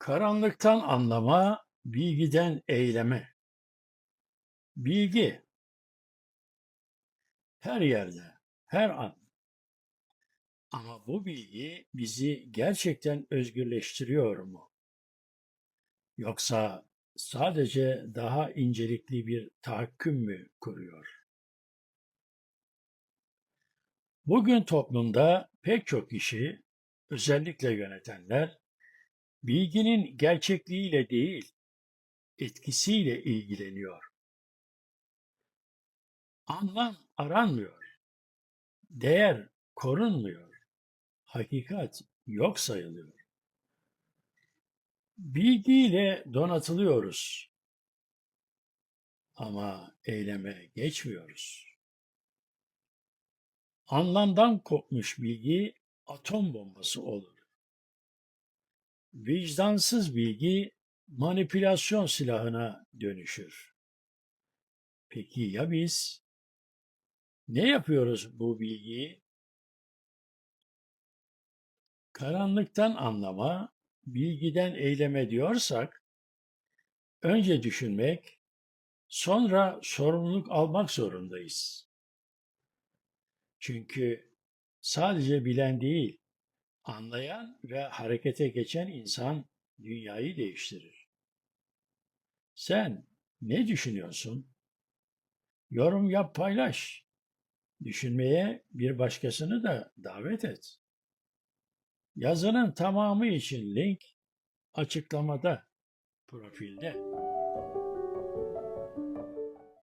Karanlıktan anlama, bilgiden eyleme. Bilgi her yerde, her an. Ama bu bilgi bizi gerçekten özgürleştiriyor mu? Yoksa sadece daha incelikli bir tahakküm mü kuruyor? Bugün toplumda pek çok kişi, özellikle yönetenler, bilginin gerçekliğiyle değil, etkisiyle ilgileniyor. Anlam aranmıyor, değer korunmuyor, hakikat yok sayılıyor. Bilgiyle donatılıyoruz ama eyleme geçmiyoruz. Anlamdan kopmuş bilgi atom bombası olur. Vicdansız bilgi manipülasyon silahına dönüşür. Peki ya biz? Ne yapıyoruz bu bilgiyi? Karanlıktan anlama, bilgiden eyleme diyorsak, önce düşünmek, sonra sorumluluk almak zorundayız. Çünkü sadece bilen değil, anlayan ve harekete geçen insan dünyayı değiştirir. Sen ne düşünüyorsun? Yorum yap, paylaş. Düşünmeye bir başkasını da davet et. Yazının tamamı için link açıklamada, profilde.